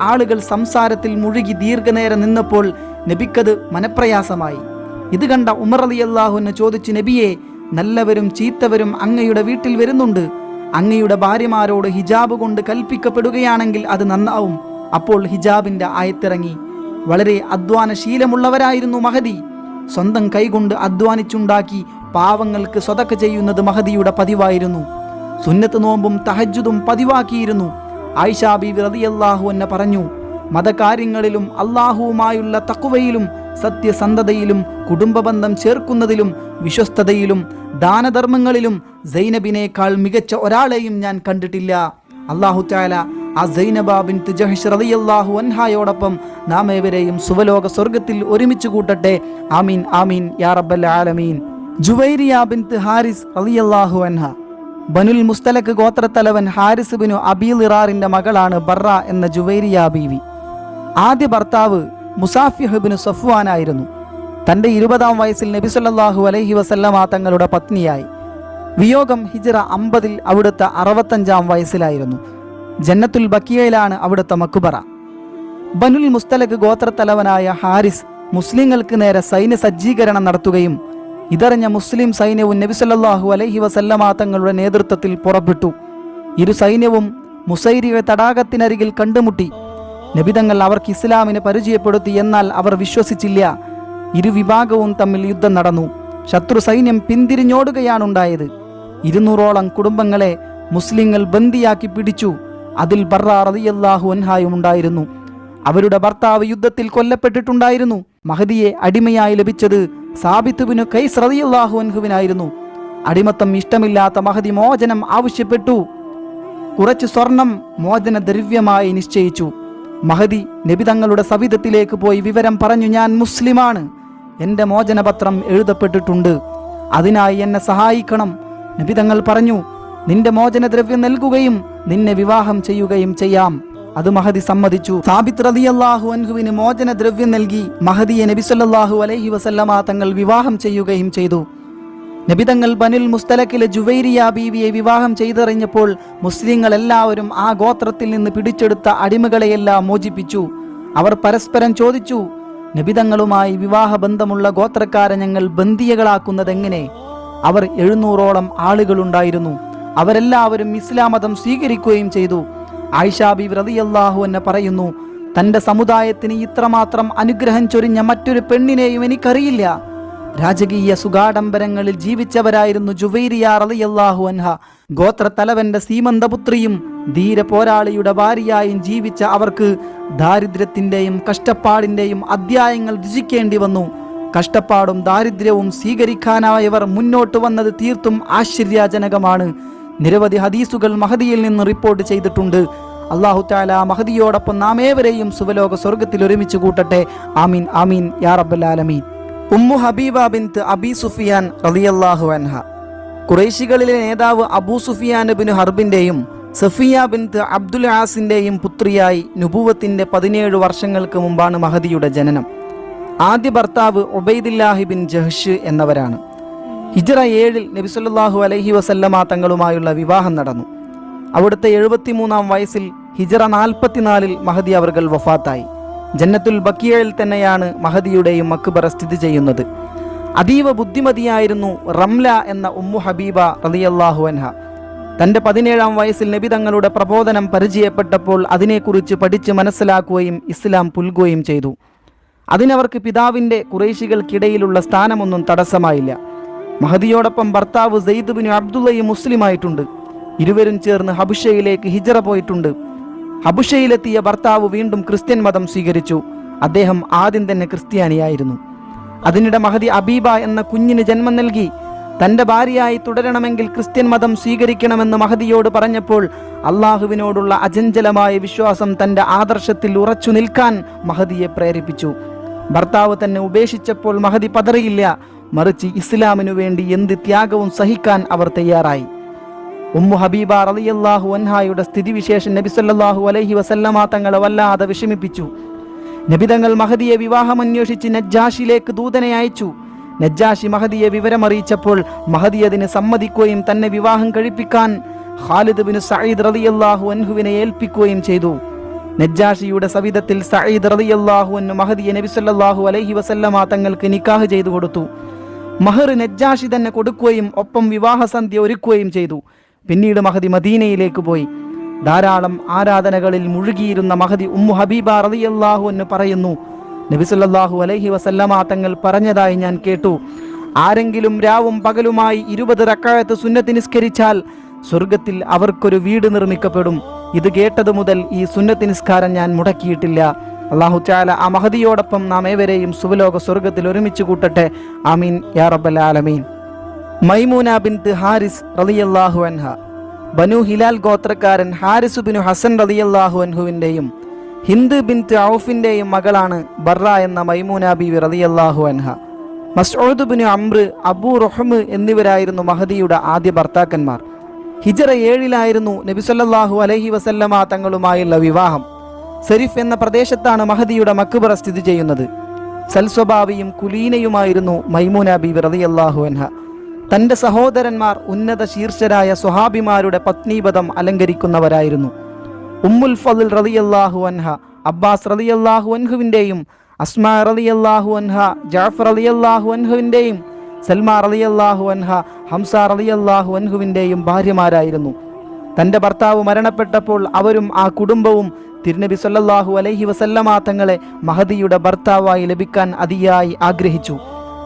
ആളുകൾ സംസാരത്തിൽ മുഴുകി ദീർഘനേരം നിന്നപ്പോൾ നബിക്കത് മനപ്രയാസമായി. ഇത് കണ്ട ഉമർ അലി അള്ളാഹുവിന് ചോദിച്ചു നബിയെ നല്ലവരും ചീത്തവരും അങ്ങയുടെ വീട്ടിൽ വരുന്നുണ്ട്. അങ്ങയുടെ ഭാര്യമാരോട് ഹിജാബ് കൊണ്ട് കൽപ്പിക്കപ്പെടുകയാണെങ്കിൽ അത് നന്നാവും. അപ്പോൾ ഹിജാബിന്റെ ആയത്തിറങ്ങി വളരെ അധ്വാനശീലമുള്ളവരായിരുന്നു മഹദി. സ്വന്തം കൈകൊണ്ട് അധ്വാനിച്ചുണ്ടാക്കി പാവങ്ങൾക്ക് സ്വതക്ക ചെയ്യുന്നത് മഹദിയുടെ പതിവായിരുന്നു. സുന്നത്ത് നോമ്പും തഹജുദും പതിവാക്കിയിരുന്നു. ആയിഷാ ബീവി റളിയല്ലാഹു എന്നെ പറഞ്ഞു മതകാര്യങ്ങളിലും അള്ളാഹുവുമായുള്ള തക്കുവയിലും സത്യസന്ധതയിലും കുടുംബബന്ധം ചേർക്കുന്നതിലും വിശ്വസ്തതയിലും ദാനധർമ്മങ്ങളിലും സൈനബിനേക്കാൾ മികച്ച ഒരാളെയും ഞാൻ കണ്ടിട്ടില്ല. അള്ളാഹു ചാല ആ സൈനബാബിൻ റളിയല്ലാഹു അൻഹായോടൊപ്പം നാം ഏവരെയും സുവലോക സ്വർഗത്തിൽ ഒരുമിച്ച് കൂട്ടട്ടെ. ആമീൻ ആമീൻ യാ റബ്ബൽ ആലമീൻ. ജുവൈരിയ ബിൻ ഹാരിസ് റളിയല്ലാഹു അൻഹ ബനുൽ മുസ്തലക്ക് ഗോത്രത്തലവൻ ഹാരിസ് ബിനു അബീൽ ഇറാറിന്റെ മകളാണ് ബർറ എന്ന ജുവൈരിയ ബീവി. ആദ്യ ഭർത്താവ് മുസാഫിഹ് സഫ്വാനായിരുന്നു തന്റെ ഇരുപതാം വയസ്സിൽ നബി സല്ലല്ലാഹു അലൈഹി വസല്ലമ തങ്ങളുടെ പത്നിയായി. വിയോഗം ഹിജറ അമ്പതിൽ അവിടുത്തെ അറുപത്തഞ്ചാം വയസ്സിലായിരുന്നു. ജന്നത്തുൽ ബക്കിയയിലാണ് അവിടുത്തെ മക്കുബറ ബനുൽ മുസ്തലക്ക് ഗോത്രത്തലവനായ ഹാരിസ് മുസ്ലിങ്ങൾക്ക് നേരെ സൈന്യ സജ്ജീകരണം നടത്തുകയും ഇതറിഞ്ഞ മുസ്ലിം സൈന്യവും നബിസല്ലാഹു അലൈഹി വസല്ലമ തങ്ങളുടെ നേതൃത്വത്തിൽ പുറപ്പെട്ടു. ഇരു സൈന്യവും മുസൈരിയ തടാകത്തിനരികിൽ കണ്ടുമുട്ടി. നബിതങ്ങൾ അവർക്ക് ഇസ്ലാമിനെ പരിചയപ്പെടുത്തി എന്നാൽ അവർ വിശ്വസിച്ചില്ല. ഇരുവിഭാഗവും തമ്മിൽ യുദ്ധം നടന്നു. ശത്രു സൈന്യം പിന്തിരിഞ്ഞോടുകയാണുണ്ടായത്. ഇരുന്നൂറോളം കുടുംബങ്ങളെ മുസ്ലിങ്ങൾ ബന്ദിയാക്കി പിടിച്ചു. അതിൽ ബർറ റളിയല്ലാഹു അൻഹായും ഉണ്ടായിരുന്നു. അവരുടെ ഭർത്താവ് യുദ്ധത്തിൽ കൊല്ലപ്പെട്ടിട്ടുണ്ടായിരുന്നു. മഹദിയെ അടിമയായി ലഭിച്ചത് സാബിത്തുബിനു കൈസ് റളിയല്ലാഹു അൻഹുവിനായിരുന്നു. അടിമത്തം ഇഷ്ടമില്ലാത്ത മഹതി മോചനം ആവശ്യപ്പെട്ടു. കുറച്ച് സ്വർണം മോചന ദ്രവ്യമായി നിശ്ചയിച്ചു. മഹതി നബി തങ്ങളുടെ സവിധത്തിലേക്ക് പോയി വിവരം പറഞ്ഞു ഞാൻ മുസ്ലിമാണ്. എന്റെ മോചനപത്രം എഴുതപ്പെട്ടിട്ടുണ്ട്. അതിനായി എന്നെ സഹായിക്കണം. നബി തങ്ങൾ പറഞ്ഞു നിന്റെ മോചനദ്രവ്യം നൽകുകയും നിന്നെ വിവാഹം ചെയ്യുകയും ചെയ്യാം. അത് മഹദി സമ്മതിച്ചു. സാബിത് റളിയല്ലാഹു അൻഹുവിന് മോചന ദ്രവ്യം നൽകി മഹദിയെ നബി സല്ലല്ലാഹു അലൈഹി വസല്ലമ തങ്ങൾ വിവാഹം ചെയ്യുകയും ചെയ്തു. നബിതങ്ങൾ ബനുൽ മുസ്തലക്കിലെ ജുവൈരിയ ബീവിയെ വിവാഹം ചെയ്തറിഞ്ഞപ്പോൾ മുസ്ലിങ്ങൾ എല്ലാവരും ആ ഗോത്രത്തിൽ നിന്ന് പിടിച്ചെടുത്ത അടിമകളെയെല്ലാം മോചിപ്പിച്ചു. അവർ പരസ്പരം ചോദിച്ചു നബിതങ്ങളുമായി വിവാഹബന്ധമുള്ള ഗോത്രക്കാരെ ഞങ്ങൾ ബന്ദിയകളാക്കുന്നതെങ്ങനെ? അവർ എഴുന്നൂറോളം ആളുകളുണ്ടായിരുന്നു. അവരെല്ലാവരും ഇസ്ലാം മതം സ്വീകരിക്കുകയും ചെയ്തു. ആയിഷാബി വ്രതിയല്ലാഹു എന്നെ പറയുന്നു തന്റെ സമുദായത്തിന് ഇത്രമാത്രം അനുഗ്രഹം ചൊരിഞ്ഞ മറ്റൊരു പെണ്ണിനെയും എനിക്കറിയില്ല. രാജകീയ സുഗാഡംബരങ്ങളിൽ ജീവിച്ചവരായിരുന്നു ജുവൈരിയ റളിയല്ലാഹു അൻഹ. ഗോത്ര തലവന്റെ സീമന്തപുത്രിയും ധീര പോരാളിയുടെ ഭാര്യയായും ജീവിച്ച അവർക്ക് ദാരിദ്ര്യത്തിന്റെയും കഷ്ടപ്പാടിന്റെയും അധ്യായങ്ങൾ രുചിക്കേണ്ടി വന്നു. കഷ്ടപ്പാടും ദാരിദ്ര്യവും സ്വീകരിക്കാനായവർ മുന്നോട്ട് വന്നത് തീർത്തും ആശ്ചര്യജനകമാണ്. നിരവധി ഹദീസുകൾ മഹദിയിൽ നിന്ന് റിപ്പോർട്ട് ചെയ്തിട്ടുണ്ട്. അള്ളാഹു താല മഹദിയോടൊപ്പം നാം ഏവരെയും സുവലോക സ്വർഗത്തിൽ ഒരുമിച്ച് കൂട്ടട്ടെ. ആമീൻ ആമീൻ യാ റബ്ബൽ ആലമീൻ. ഉമ്മു ഹബീബ ബിൻത്ത് അബി സുഫിയാൻ റളിയല്ലാഹു അൻഹ. കുറേശികളിലെ നേതാവ് അബൂ സുഫിയാൻ ബിൻ ഹർബിന്റെയും സഫിയ ബിൻത്ത് അബ്ദുൽ ആസിന്റെയും പുത്രിയായി നുബുവത്തിന്റെ പതിനേഴ് വർഷങ്ങൾക്ക് മുമ്പാണ് മഹദിയുടെ ജനനം. ആദ്യ ഭർത്താവ് ഒബൈദില്ലാഹി ബിൻ ജഹ്ഷ് എന്നവരാണ്. ഹിജ്റ ഏഴിൽ നബിസല്ലാഹു അലഹി വസല്ലമ തങ്ങളുമായുള്ള വിവാഹം നടന്നു. അവിടുത്തെ എഴുപത്തിമൂന്നാം വയസ്സിൽ ഹിജറ നാൽപ്പത്തിനാലിൽ മഹദി അവർകൾ വഫാത്തായി. ജന്നത്തുൽ ബക്കിയയിൽ തന്നെയാണ് മഹദിയുടെയും മക്ബറ സ്ഥിതി ചെയ്യുന്നത്. അതീവ ബുദ്ധിമതിയായിരുന്നു റംല എന്ന ഉമ്മു ഹബീബ റളിയല്ലാഹു അൻഹ. തന്റെ പതിനേഴാം വയസ്സിൽ നബി തങ്ങളുടെ പ്രബോധനം പരിചയപ്പെട്ടപ്പോൾ അതിനെക്കുറിച്ച് പഠിച്ച് മനസ്സിലാക്കുകയും ഇസ്ലാം പുൽകുകയും ചെയ്തു. അതിനവർക്ക് പിതാവിന്റെ കുറേശികൾക്കിടയിലുള്ള സ്ഥാനമൊന്നും തടസ്സമായില്ല. മഹദിയോടൊപ്പം ഭർത്താവ് സെയ്ദ് അബ്ദുള്ളയും മുസ്ലിമായിട്ടുണ്ട്. ഇരുവരും ചേർന്ന് ഹബുഷയിലേക്ക് ഹിജറ പോയിട്ടുണ്ട്. ഹബുഷയിലെത്തിയ ഭർത്താവ് വീണ്ടും ക്രിസ്ത്യൻ മതം സ്വീകരിച്ചു. അദ്ദേഹം ആദ്യം തന്നെ ക്രിസ്ത്യാനിയായിരുന്നു. അതിനിടെ മഹദി അബീബ എന്ന കുഞ്ഞിന് ജന്മം നൽകി. തന്റെ ഭാര്യയായി തുടരണമെങ്കിൽ ക്രിസ്ത്യൻ മതം സ്വീകരിക്കണമെന്ന് മഹദിയോട് പറഞ്ഞപ്പോൾ അള്ളാഹുവിനോടുള്ള അചഞ്ചലമായ വിശ്വാസം തന്റെ ആദർശത്തിൽ ഉറച്ചു നിൽക്കാൻ മഹദിയെ പ്രേരിപ്പിച്ചു. ഭർത്താവ് തന്നെ ഉപേക്ഷിച്ചപ്പോൾ മഹദി പതറിയില്ല. മറിച്ച് ഇസ്ലാമിനു വേണ്ടി എന്ത് ത്യാഗവും സഹിക്കാൻ അവർ തയ്യാറായി. ഉമ്മു ഹബീബ റളിയല്ലാഹു അൻഹായുടെ സ്ഥിതിവിശേഷം നബി സല്ലല്ലാഹു അലൈഹി വസല്ലമ തങ്ങളെ വല്ലാതെ വിഷമിപ്പിച്ചു. നബിതങ്ങൾ മഹദിയെ വിവാഹം അന്വേഷിച്ച് നജ്ജാഷിലേക്ക് ദൂതനെ അയച്ചു. നജ്ജാഷി മഹദിയെ വിവരമറിയിച്ചപ്പോൾ മഹദി അതിന് സമ്മതിക്കുകയും തന്നെ വിവാഹം കഴിപ്പിക്കാൻ ഖാലിദ് ബിൻ സയ്യിദ് റളിയല്ലാഹു അൻഹുവിനെ ഏൽപ്പിക്കുകയും ചെയ്തു. നജ്ജാഷിയുടെ സവിധത്തിൽ സയ്യിദ് റളിയല്ലാഹു അൻഹു മഹദിയെ നബി സല്ലല്ലാഹു അലൈഹി വസല്ലമ തങ്ങൾക്ക് നിക്കാഹ് ചെയ്തു കൊടുത്തു. മഹർ നജ്ജാഷി തന്നെ കൊടുക്കുകയും ഒപ്പം വിവാഹസന്ധ്യ ഒരുക്കുകയും ചെയ്തു. പിന്നീട് മഹദി മദീനയിലേക്ക് പോയി. ധാരാളം ആരാധനകളിൽ മുഴുകിയിരുന്ന മഹദി ഉമ്മു ഹബീബ റളിയല്ലാഹു എന്ന് പറയുന്നു നബിസുല്ലാഹു അലൈഹി വസല്ലമ തങ്ങൾ പറഞ്ഞതായി ഞാൻ കേട്ടു. ആരെങ്കിലും രാവും പകലുമായി ഇരുപത് റക്കായത്ത് സുന്നത്ത് നിസ്കരിച്ചാൽ സ്വർഗത്തിൽ അവർക്കൊരു വീട് നിർമ്മിക്കപ്പെടും. ഇത് കേട്ടതു മുതൽ ഈ സുന്നത്ത് നിസ്കാരം ഞാൻ മുടക്കിയിട്ടില്ല. അള്ളാഹു ചാല ആ മഹതിയോടൊപ്പം നാം ഏവരെയും സുവലോക സ്വർഗത്തിൽ ഒരുമിച്ച് കൂട്ടട്ടെ. അമീൻ യാ റബ്ബൽ ആലമീൻ. മൈമൂന ബിൻ ഹാരിസ് റളിയല്ലാഹു അൻഹ. ബനു ഹിലാൽ ഗോത്രക്കാരൻ ഹാരിസ് ബിനു ഹസൻ റളിയല്ലാഹു അൻഹുവിന്റെയും ഹിന്ദ് ബിൻ ഔഫിന്റെയും മകളാണ് ബർറ എന്ന മൈമൂന ബിവി റളിയല്ലാഹു അൻഹ. മസ്ഊദ് ബിനു അമ്ര അബൂ റഹ്മ എന്നിവരായിരുന്നു മഹദിയുടെ ആദ്യ ഭർത്താക്കന്മാർ. ഹിജറ ഏഴിലായിരുന്നു നബിസല്ലാഹു അലഹി വസല്ലമ തങ്ങളുമായുള്ള വിവാഹം. സെരിഫ് എന്ന പ്രദേശത്താണ് മഹദിയുടെ മക്കുബറ സ്ഥിതി ചെയ്യുന്നത്. സൽസ്വഭാവിയും കുലീനയുമായിരുന്നു മൈമൂന ബീവി റളിയല്ലാഹു അൻഹ. തന്റെ സഹോദരന്മാർ ഉന്നത ശീർഷരായ സ്വഹാബിമാരുടെ പത്നീപദം അലങ്കരിക്കുന്നവരായിരുന്നു. ഉമ്മുൽ ഫضൽ റളിയല്ലാഹു അൻഹ അബ്ബാസ് റളിയല്ലാഹു അൻഹുവിന്റെയും അസ്മാ റളിയല്ലാഹു അൻഹ ജാഫർ റളിയല്ലാഹു അൻഹുവിന്റെയും സൽമാ റളിയല്ലാഹു അൻഹ ഹംസ റളിയല്ലാഹു അൻഹുവിന്റെയും ഭാര്യമാരായിരുന്നു. തന്റെ ഭർത്താവ് മരണപ്പെട്ടപ്പോൾ അവരും ആ കുടുംബവും തിരുനബി സല്ലാഹു അലൈഹി വസല്ലമാ തങ്ങളെ മഹദിയുടെ ഭർത്താവായി ലഭിക്കാൻ അതിയായി ആഗ്രഹിച്ചു.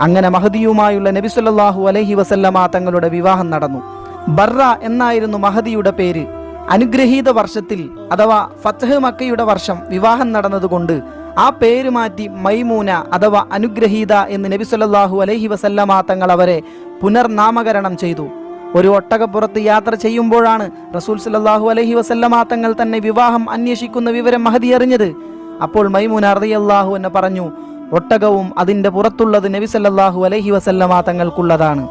അങ്ങനെ മഹദിയുമായുള്ള നബി സല്ലാഹു അലൈഹി വസല്ലമാ തങ്ങളുടെ വിവാഹം നടന്നു. ബർറ എന്നായിരുന്നു മഹദിയുടെ പേര്. അനുഗ്രഹീത വർഷത്തിൽ അഥവാ ഫത്തഹ് മക്കയുടെ വർഷം വിവാഹം നടന്നതുകൊണ്ട് ആ പേര് മാറ്റി മൈമൂന അഥവാ അനുഗ്രഹീത എന്ന് നബി സല്ലാഹു അലൈഹി വസല്ലമാ തങ്ങൾ അവരെ പുനർനാമകരണം ചെയ്തു. ഒരു ഒട്ടകപ്പുറത്ത് യാത്ര ചെയ്യുമ്പോഴാണ് റസൂൽ സല്ലല്ലാഹു അലഹി വസല്ലമ തങ്ങൾ തന്നെ വിവാഹം അന്വേഷിക്കുന്ന വിവരം മഹതി അറിഞ്ഞത്. അപ്പോൾ മൈമൂന അള്ളാഹു എന്ന് പറഞ്ഞു ഒട്ടകവും അതിന്റെ പുറത്തുള്ളത് നബി സല്ലല്ലാഹു അലൈഹി വസല്ലമ തങ്ങൾക്കുള്ളതാണ്.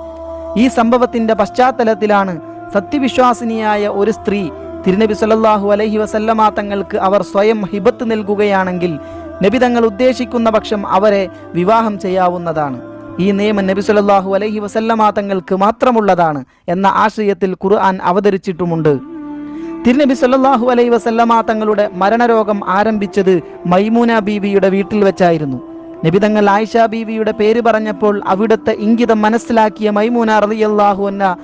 ഈ സംഭവത്തിന്റെ പശ്ചാത്തലത്തിലാണ് സത്യവിശ്വാസിനിയായ ഒരു സ്ത്രീ തിരുനബി സല്ലാഹു അലഹി വസല്ലമാ തങ്ങൾക്ക് അവർ സ്വയം ഹിബത്ത് നൽകുകയാണെങ്കിൽ നബി തങ്ങൾ ഉദ്ദേശിക്കുന്ന പക്ഷം അവരെ വിവാഹം ചെയ്യാവുന്നതാണ്. ഈ നിയമം നബി സല്ലല്ലാഹു അലൈഹി വസല്ലമാ തങ്ങൾക്ക് മാത്രമുള്ളതാണ് എന്ന ആശയത്തിൽ ഖുർആൻ അവതരിച്ചിട്ടുമുണ്ട്. തിരുനബി സല്ലാഹു അലൈഹി വസല്ലമാ തങ്ങളുടെ മരണരോഗം ആരംഭിച്ചത് മൈമൂന ബീവിയുടെ വീട്ടിൽ വെച്ചായിരുന്നു. നബി തങ്ങൾ ആയിഷ ബീവിയുടെ പേര് പറഞ്ഞപ്പോൾ അവിടുത്തെ ഇംഗിതം മനസ്സിലാക്കിയ മൈമൂന റളിയല്ലാഹു അന്ന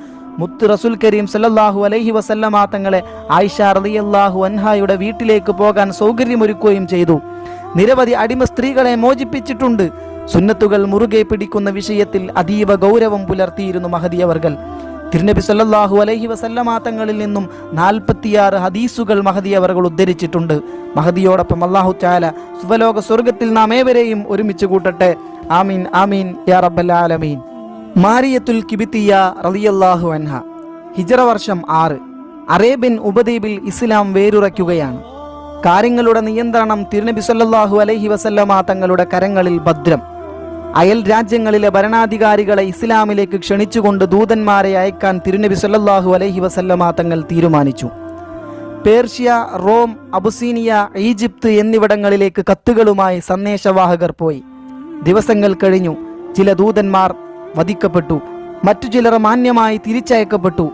മുത്ത് റസുൽ കരീം സല്ലാഹു അലൈഹി വസല്ലമാ തങ്ങളെ ആയിഷ റളിയല്ലാഹു അൻഹായുടെ വീട്ടിലേക്ക് പോകാൻ സൗകര്യമൊരുക്കുകയും ചെയ്തു. നിരവധി അടിമ സ്ത്രീകളെ മോചിപ്പിച്ചിട്ടുണ്ട്. സുന്നത്തുകൾ മുറുകെ പിടിക്കുന്ന വിഷയത്തിൽ അതീവ ഗൗരവം പുലർത്തിയിരുന്നു മഹദിയവർകൾ തിരുനബി സല്ലാഹു അലൈഹി വസല്ലമ തങ്ങളിൽ നിന്നും നാൽപ്പത്തിയാറ് ഹദീസുകൾ മഹദിയവർകൾ ഉദ്ധരിച്ചിട്ടുണ്ട്. മഹദിയോടൊപ്പം അള്ളാഹു ചാല സുവലോക സ്വർഗത്തിൽ നാം ഏവരെയും ഒരുമിച്ച് കൂട്ടട്ടെ. ആമീൻ ആമീൻ യാ റബ്ബൽ ആലമീൻ. മാരിയത്തുൽ കിബിത്തിയ റളിയല്ലാഹു അൻഹ. ഹിജറ വർഷം ആറ്. അറേബ്യൻ ഉപദ്വീപിൽ ഇസ്ലാം വേരുറയ്ക്കുകയാണ്. കാര്യങ്ങളുടെ നിയന്ത്രണം തിരുനബി സല്ലാഹു അലൈഹി വസല്ലമ തങ്ങളുടെ കരങ്ങളിൽ ഭദ്രം. അയൽ രാജ്യങ്ങളിലെ ഭരണാധികാരികളെ ഇസ്ലാമിലേക്ക് ക്ഷണിച്ചുകൊണ്ട് ദൂതന്മാരെ അയക്കാൻ തിരുനബി സല്ലാഹു അലൈഹി വസല്ലമ തങ്ങൾ തീരുമാനിച്ചു. പേർഷ്യ റോം അബുസീനിയ ഈജിപ്ത് എന്നിവിടങ്ങളിലേക്ക് കത്തുകളുമായി സന്ദേശവാഹകർ പോയി. ദിവസങ്ങൾ കഴിഞ്ഞു. ചില ദൂതന്മാർ വധിക്കപ്പെട്ടു. മറ്റു ചിലർ മാന്യമായി തിരിച്ചയക്കപ്പെട്ടു.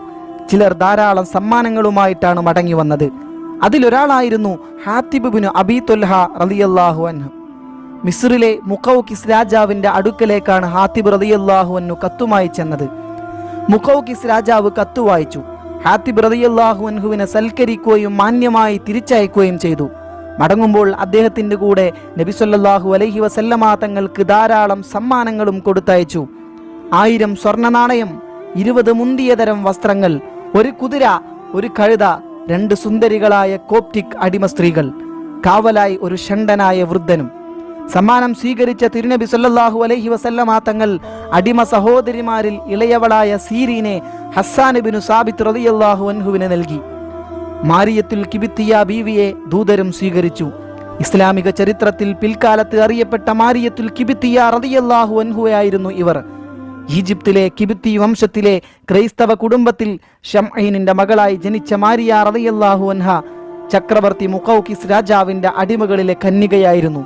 ചിലർ ധാരാളം സമ്മാനങ്ങളുമായിട്ടാണ് മടങ്ങി വന്നത് അതിലൊരാളായിരുന്നു ഹാത്തിബുബിന് അബി തൊൽഹ റളിയല്ലാഹു അൻഹു. മിസ്രിലെ മുക്കൌക്കിസ് രാജാവിന്റെ അടുക്കലേക്കാണ് ഹാത്തിബ് റളിയല്ലാഹു അന്നു കത്തുമായി ചെന്നത്. മുക്കൌക്കിസ് രാജാവ് കത്തു വായിച്ചു. ഹാത്തിബ് റളിയല്ലാഹു അൻഹുവിനെ സൽക്കരിക്കുകയും മാന്യമായി തിരിച്ചയക്കുകയും ചെയ്തു. മടങ്ങുമ്പോൾ അദ്ദേഹത്തിന്റെ കൂടെ നബി അലഹി വസല്ലമ തങ്ങൾക്ക് ധാരാളം സമ്മാനങ്ങളും കൊടുത്തയച്ചു. ആയിരം സ്വർണ നാണയം ഇരുപത് മുന്തിയ തരം വസ്ത്രങ്ങൾ ഒരു കുതിര ഒരു കഴുത രണ്ട് സുന്ദരികളായ കോപ്റ്റിക് അടിമ സ്ത്രീകൾ കാവലായി ഒരു ഷണ്ടനായ വൃദ്ധനും. സമ്മാനം സ്വീകരിച്ച തിരുനബി സല്ലാഹു അലഹി വസല്ലമ തങ്ങൾ അടിമ സഹോദരിമാരിൽ ഇളയവളായ സീരീനെ ഹസ്സാനബിനു സാബിത് സാബിത്ത് റളിയല്ലാഹു അൻഹുവിന് നൽകി. മാരിയത്തുൽ കിബിത്തിയ ബീവിയെ ദൂതരും സ്വീകരിച്ചു. ഇസ്ലാമിക ചരിത്രത്തിൽ പിൽക്കാലത്ത് അറിയപ്പെട്ട മാരിയത്തുൽ കിബിത്തിയ റളിയല്ലാഹു അൻഹുവായിരുന്നു ഇവർ. ഈജിപ്തിലെ കിബിത്തി വംശത്തിലെ ക്രൈസ്തവ കുടുംബത്തിൽ ഷംഐനിന്റെ മകളായി ജനിച്ച മാരിയ റളിയല്ലാഹു അൻഹ ചക്രവർത്തി മുഖൌക്കിസ് രാജാവിന്റെ അടിമകളിലെ കന്യകയായിരുന്നു.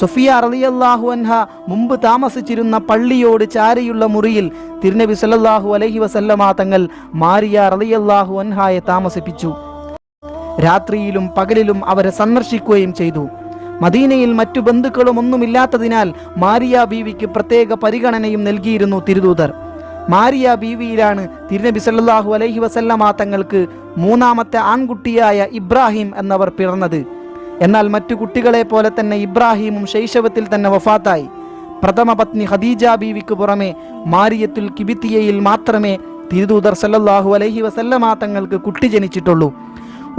സുഫിയ റളിയല്ലാഹു അൻഹ മുമ്പ് താമസിച്ചിരുന്ന പള്ളിയോട് ചാരിയുള്ള മുറിയിൽ തിരുനബി സല്ലല്ലാഹു അലൈഹി വസല്ലമ തങ്ങൾ മാരിയ റളിയല്ലാഹു അൻഹയെ താമസിപ്പിച്ചു. രാത്രിയിലും പകലിലും അവരെ സന്ദർശിക്കുകയും ചെയ്തു. മദീനയിൽ മറ്റു ബന്ധുക്കളും ഒന്നുമില്ലാത്തതിനാൽ മാരിയ ബീവിക്ക് പ്രത്യേക പരിഗണനയും നൽകിയിരുന്നു തിരുദൂതർ. മാരിയ ബീവിയിലാണ് തിരുനബി സല്ലാഹു അലൈഹി വസല്ലമ തങ്ങൾക്ക് മൂന്നാമത്തെ ആൺകുട്ടിയായ ഇബ്രാഹിം എന്നവർ പിറന്നത്. എന്നാൽ മറ്റു കുട്ടികളെ പോലെ തന്നെ ഇബ്രാഹിമും ശൈശവത്തിൽ തന്നെ വഫാത്തായി. പ്രഥമ പത്നി ഖദീജ ബീവിക്ക് പുറമെ മാരിയത്തുൽ കിബിത്തിയയിൽ മാത്രമേ തിരുദൂതർ സല്ലാഹു അലൈഹി വസല്ലമ തങ്ങൾക്ക് കുട്ടി ജനിച്ചിട്ടുള്ളൂ.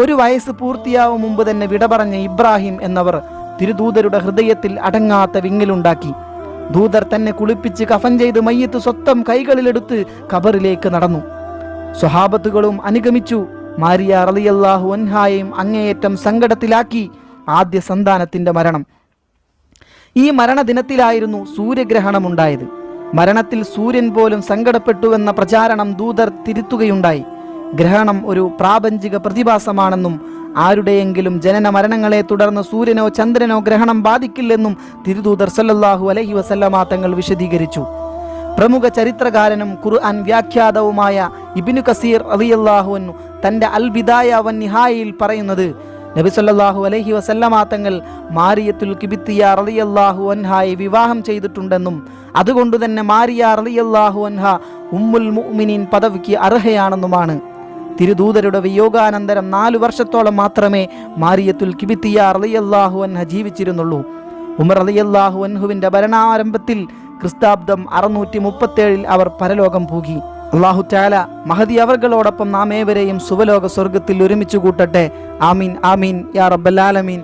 ഒരു വയസ്സ് പൂർത്തിയാവും മുമ്പ് തന്നെ വിട പറഞ്ഞ ഇബ്രാഹിം എന്നവർ തിരുദൂതരുടെ ഹൃദയത്തിൽ അടങ്ങാത്ത വിങ്ങലുണ്ടാക്കി. ദൂതർ തന്നെ കുളിപ്പിച്ച് കഫൻ ചെയ്ത് മയ്യത്ത് സ്വത്തം കൈകളിലെടുത്ത് ഖബറിലേക്ക് നടന്നു. സ്വഹാബത്തുകളും അനുഗമിച്ചു. മാരിയ റളിയല്ലാഹു അൻഹായെയും അങ്ങേയറ്റം സങ്കടത്തിലാക്കി ആദ്യ സന്താനത്തിന്റെ മരണം. ഈ മരണദിനത്തിലായിരുന്നു സൂര്യഗ്രഹണമുണ്ടായത്. മരണത്തിൽ സൂര്യൻ പോലും സങ്കടപ്പെട്ടുവെന്ന പ്രചാരണം ദൂതർ തിരുത്തുകയുണ്ടായി. ഗ്രഹണം ഒരു പ്രാപഞ്ചിക പ്രതിഭാസമാണെന്നും ആരുടെയെങ്കിലും ജനന മരണങ്ങളെ തുടർന്ന് സൂര്യനോ ചന്ദ്രനോ ഗ്രഹണം ബാധിക്കില്ലെന്നും തിരുദൂതർ സല്ലാഹു അലഹി വസല്ലമാ തങ്ങൾ വിശദീകരിച്ചു. പ്രമുഖ ചരിത്രകാരനും ഖുർആൻ വ്യാഖ്യാതവുമായ ഇബിനു കസീർ അലിയല്ലാഹുവിനു തന്റെ അൽ ബിദായ വൻ നിഹായിൽ പറയുന്നത് നബി സല്ലാഹു അലഹി വസല്ലമ തങ്ങൾ മാരിയത്തുൽ കിബിത്തിയ റളിയല്ലാഹു അൻഹായെ വിവാഹം ചെയ്തിട്ടുണ്ടെന്നും അതുകൊണ്ടുതന്നെ മാരിയ റളിയല്ലാഹു അൻഹ ഉമ്മുൽ മുഅ്മിനീൻ പദവിക്ക് അർഹയാണെന്നുമാണ്. തിരുദൂതരുടെ വിയോഗാനന്തരം നാലു വർഷത്തോളം മാത്രമേ മാരിയത്തുൽ കിബിത്തിയ റളിയല്ലാഹു അൻഹ ജീവിച്ചിരുന്നുള്ളൂ. ഉമർ അലിയല്ലാഹു അൻഹുവിന്റെ ഭരണാരംഭത്തിൽ ക്രിസ്താബ്ദം അറുന്നൂറ്റി മുപ്പത്തേഴിൽ അവർ പരലോകം പൂകി അള്ളാഹു ചാല മഹദി അവർകളോടൊപ്പം നാം ഏവരെയും സുവലോക സ്വർഗത്തിൽ ഒരുമിച്ച് കൂട്ടട്ടെ. ആമീൻ ആമീൻ യാ റബ്ബൽ ആലമീൻ.